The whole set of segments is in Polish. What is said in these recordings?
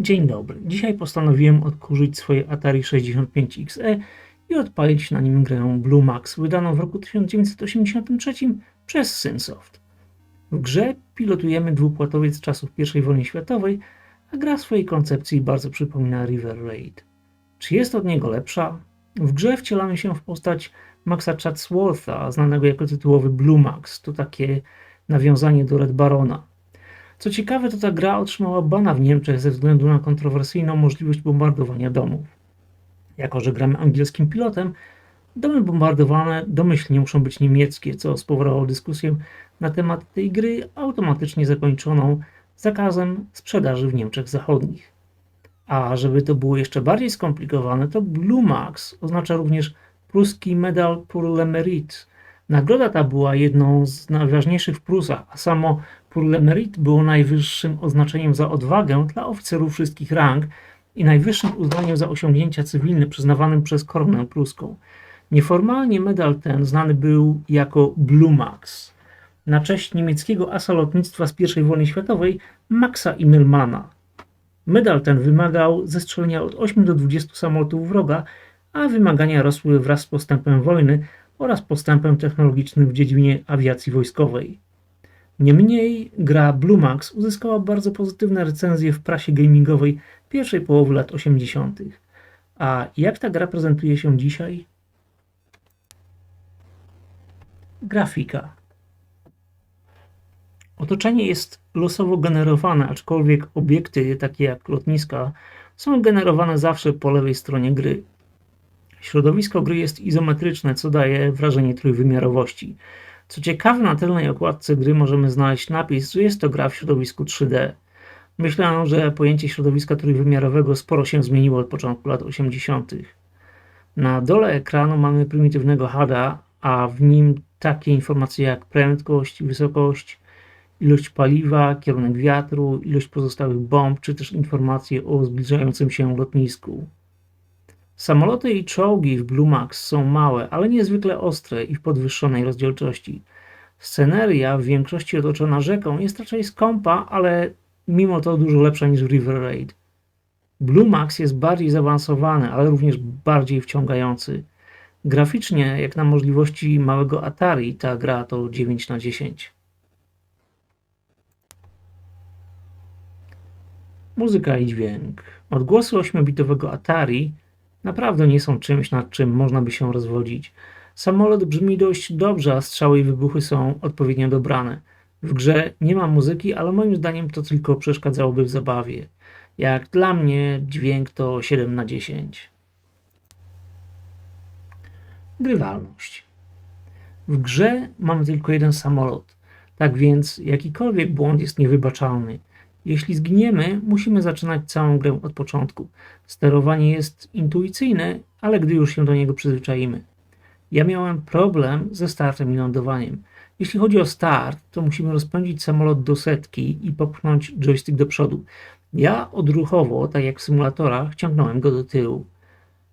Dzień dobry. Dzisiaj postanowiłem odkurzyć swoje Atari 65XE i odpalić na nim grę Blue Max, wydaną w roku 1983 przez Synsoft. W grze pilotujemy dwupłatowiec czasów I wojny światowej, a gra w swojej koncepcji bardzo przypomina River Raid. Czy jest od niego lepsza? W grze wcielamy się w postać Maxa Chatswortha, znanego jako tytułowy Blue Max. To takie nawiązanie do Red Barona. Co ciekawe, to ta gra otrzymała bana w Niemczech ze względu na kontrowersyjną możliwość bombardowania domów. Jako, że gramy angielskim pilotem, domy bombardowane domyślnie muszą być niemieckie, co spowodowało dyskusję na temat tej gry automatycznie zakończoną zakazem sprzedaży w Niemczech Zachodnich. A żeby to było jeszcze bardziej skomplikowane, to Blue Max oznacza również pruski medal pour le mérite. Nagroda ta była jedną z najważniejszych w Prusach, a samo pour le mérite było najwyższym oznaczeniem za odwagę dla oficerów wszystkich rang i najwyższym uznaniem za osiągnięcia cywilne przyznawanym przez koronę pruską. Nieformalnie medal ten znany był jako Blue Max, na cześć niemieckiego asa lotnictwa z I wojny światowej Maxa Immelmana. Medal ten wymagał zestrzelenia od 8 do 20 samolotów wroga, a wymagania rosły wraz z postępem wojny oraz postępem technologicznym w dziedzinie awiacji wojskowej. Niemniej gra Blue Max uzyskała bardzo pozytywne recenzje w prasie gamingowej pierwszej połowy lat 80. A jak ta gra prezentuje się dzisiaj? Grafika. Otoczenie jest losowo generowane, aczkolwiek obiekty takie jak lotniska są generowane zawsze po lewej stronie gry. Środowisko gry jest izometryczne, co daje wrażenie trójwymiarowości. Co ciekawe, na tylnej okładce gry możemy znaleźć napis, że jest to gra w środowisku 3D. Myślę, że pojęcie środowiska trójwymiarowego sporo się zmieniło od początku lat 80. Na dole ekranu mamy prymitywnego HUD-a, a w nim takie informacje jak prędkość, wysokość, ilość paliwa, kierunek wiatru, ilość pozostałych bomb, czy też informacje o zbliżającym się lotnisku. Samoloty i czołgi w Blue Max są małe, ale niezwykle ostre i w podwyższonej rozdzielczości. Sceneria, w większości otoczona rzeką, jest raczej skąpa, ale mimo to dużo lepsza niż River Raid. Blue Max jest bardziej zaawansowany, ale również bardziej wciągający. Graficznie, jak na możliwości małego Atari, ta gra to 9 na 10. Muzyka i dźwięk. Odgłosy 8-bitowego Atari naprawdę nie są czymś, nad czym można by się rozwodzić. Samolot brzmi dość dobrze, a strzały i wybuchy są odpowiednio dobrane. W grze nie ma muzyki, ale moim zdaniem to tylko przeszkadzałoby w zabawie. Jak dla mnie dźwięk to 7 na 10. Grywalność. W grze mamy tylko jeden samolot, tak więc jakikolwiek błąd jest niewybaczalny. Jeśli zginiemy, musimy zaczynać całą grę od początku. Sterowanie jest intuicyjne, ale gdy już się do niego przyzwyczaimy. Ja miałem problem ze startem i lądowaniem. Jeśli chodzi o start, to musimy rozpędzić samolot do setki i popchnąć joystick do przodu. Ja odruchowo, tak jak w symulatorach, ciągnąłem go do tyłu.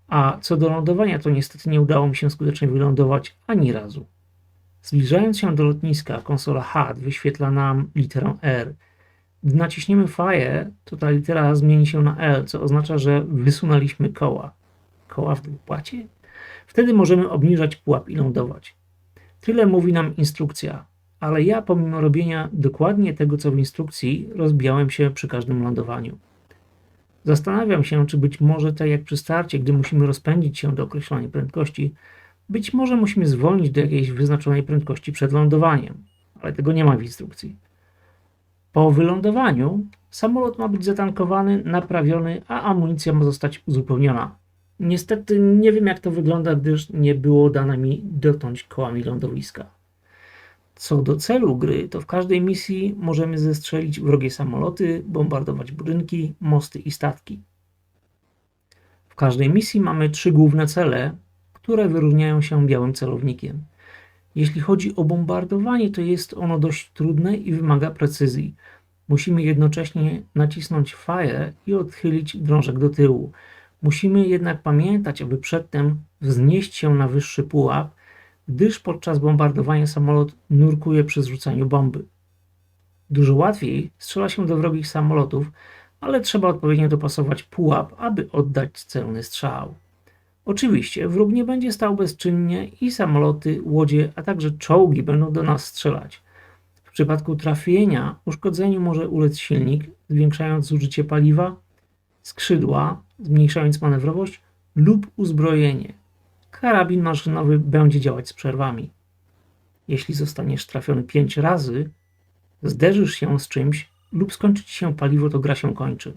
A co do lądowania, to niestety nie udało mi się skutecznie wylądować ani razu. Zbliżając się do lotniska, konsola HUD wyświetla nam literę R – gdy naciśniemy Fire, to ta litera zmieni się na L, co oznacza, że wysunęliśmy koła. Koła w dwupłacie? Wtedy możemy obniżać pułap i lądować. Tyle mówi nam instrukcja, ale ja pomimo robienia dokładnie tego, co w instrukcji, rozbijałem się przy każdym lądowaniu. Zastanawiam się, czy być może tak jak przy starcie, gdy musimy rozpędzić się do określonej prędkości, być może musimy zwolnić do jakiejś wyznaczonej prędkości przed lądowaniem, ale tego nie ma w instrukcji. Po wylądowaniu samolot ma być zatankowany, naprawiony, a amunicja ma zostać uzupełniona. Niestety nie wiem jak to wygląda, gdyż nie było dane mi dotknąć kołami lądowiska. Co do celu gry, to w każdej misji możemy zestrzelić wrogie samoloty, bombardować budynki, mosty i statki. W każdej misji mamy trzy główne cele, które wyróżniają się białym celownikiem. Jeśli chodzi o bombardowanie, to jest ono dość trudne i wymaga precyzji. Musimy jednocześnie nacisnąć fire i odchylić drążek do tyłu. Musimy jednak pamiętać, aby przedtem wznieść się na wyższy pułap, gdyż podczas bombardowania samolot nurkuje przy zrzucaniu bomby. Dużo łatwiej strzela się do wrogich samolotów, ale trzeba odpowiednio dopasować pułap, aby oddać celny strzał. Oczywiście wróg nie będzie stał bezczynnie i samoloty, łodzie, a także czołgi będą do nas strzelać. Przypadku trafienia uszkodzeniu może ulec silnik, zwiększając zużycie paliwa, skrzydła, zmniejszając manewrowość lub uzbrojenie. Karabin maszynowy będzie działać z przerwami. Jeśli zostaniesz trafiony 5 razy, zderzysz się z czymś lub skończy ci się paliwo, to gra się kończy.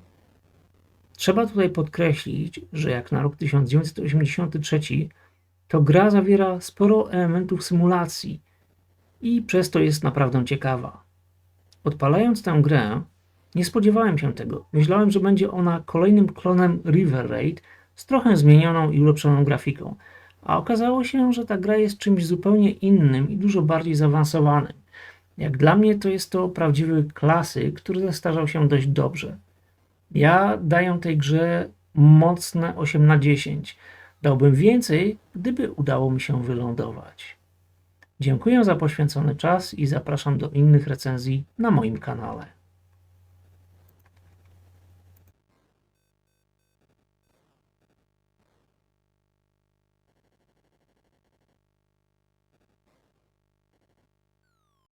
Trzeba tutaj podkreślić, że jak na rok 1983, to gra zawiera sporo elementów symulacji i przez to jest naprawdę ciekawa. Odpalając tę grę, nie spodziewałem się tego. Myślałem, że będzie ona kolejnym klonem River Raid z trochę zmienioną i ulepszoną grafiką, a okazało się, że ta gra jest czymś zupełnie innym i dużo bardziej zaawansowanym. Jak dla mnie to jest to prawdziwy klasyk, który zestarzał się dość dobrze. Ja daję tej grze mocne 8 na 10. Dałbym więcej, gdyby udało mi się wylądować. Dziękuję za poświęcony czas i zapraszam do innych recenzji na moim kanale.